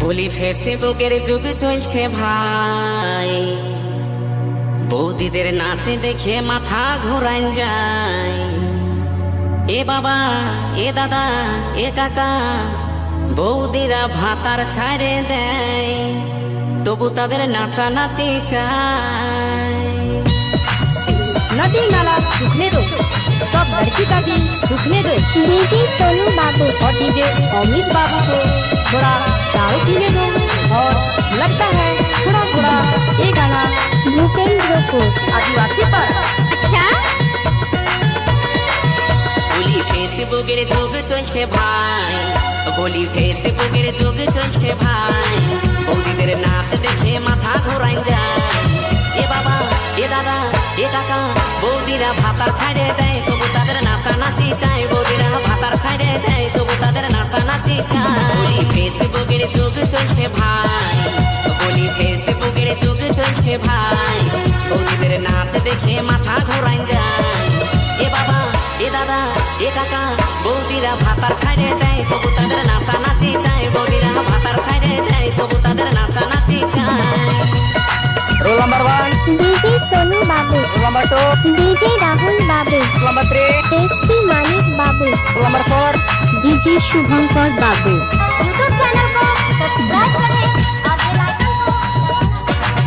বলি ফেসবুকের যুগ চলছে ভাই বৌদিদের নাচে দেখে মাথা ঘোরান যায় এ বাবা এ দাদা এ কাকা বৌদিরা ভাতার ছাড়ে দেয় তবু তাদের নাচানাচি চায় नदी नाला रुकने दो सब लड़की का भी रुकने दो डीजे सोनू बाबू और डीजे अमित बाबू को थोड़ा दारू पीने दो और लगता है थोड़ा थोड़ा ये गाना भूपेंद्र को आदिवासी पर क्या বলি ফেসবুকের যুগ চলছে ভাই বলি ফেসবুকের যুগ চলছে ভাই বৌদিদের নাচ দেখে মাথা ঘোরাই যায় এ বাবা এ দাদা এ কাকা বৌদিরা ভাতার ছাড়ে দেয় করতে চাই ফেসবুকের যুগ চলছে ভাই বলি ফেসবুকের যুগ চলছে ভাই ওদের নাচ দেখে মাথা ঘোরান যায় এ বাবা এ দাদা এ কাকা বৌদিরা ভাতার ছাড়ে দেয় তবু তাদের নাচা নাচি চায় বৌদিরা ভাতার ছাড়ে দেয় তবু তাদের নাচা নাচি চায় roll number one DJ Sonu Babu roll number two DJ Rahul Babu roll number three, SP Manik Babu roll number four. DJ Subhankar Babu YouTube channel को सब्सक्राइब करें और बेल आइकन को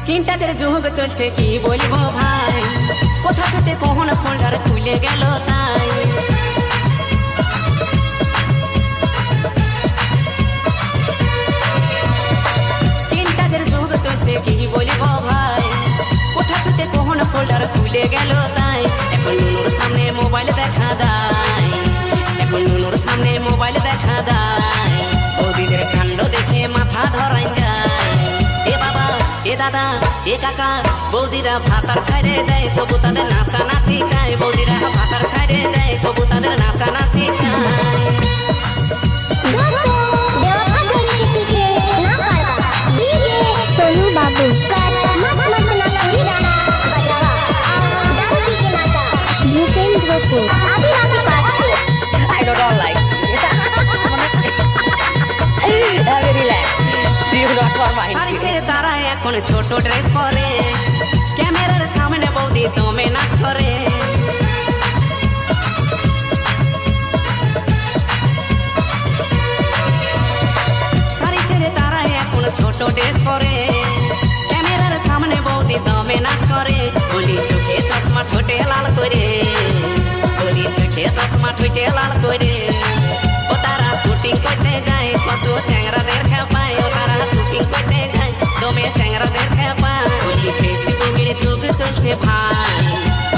স্ক্রিন টাচের যুগ চলছে কি বলবো ভাই কোথা থেকে কখন ফোল্ডার ফোল্ডার গেল তাই। এখন নুনুর সামনে মোবাইল দেখা দায় এখন নুনুর সামনে মোবাইল দেখা দায় বৌদিদের কাণ্ড দেখে মাথা ধরাই যায়। এ বাবা, এ দাদা, এ কাকা, বৌদিরা ভাতার ছাড়ে দেয়, তবু তাদের নাচা নাচি চায়। বৌদিরা ভাতার ছাড়ে দেয়, তবু তাদের নাচি শাড়ি ছেড়ে তারা এখন ছোট ড্রেস পরে। ক্যামেরার সামনে বৌদি দমে নাচ করে। শাড়ি ছেড়ে তারা এখন ছোট ড্রেস পরে। ক্যামেরার সামনে বৌদি দমে নাচ করে। বলি, চোখে চশমা ঠোঁটে লাল করে। বলি, চোখে চশমা ঠোঁটে লাল করে। দমে চ্যাংরাদের বলি ফেসবুকের যুগ চলছে ভাই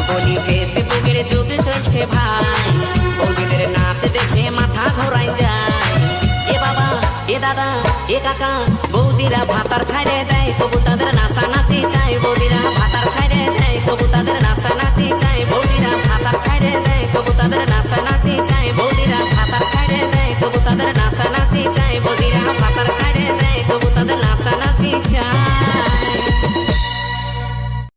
বলি ফেসবুকের যুগ চলছে ভাই বৌদিদের নাচ দেখে মাথা ঘোরাই যায় এ বাবা এ দাদা এ কাকা বৌদিরা ভাতার ছাড়ে দেয় তবু তাদের নাচা নাচি চায় বৌদিরা ভাতার ছাড়ে দেয় তবু তাদের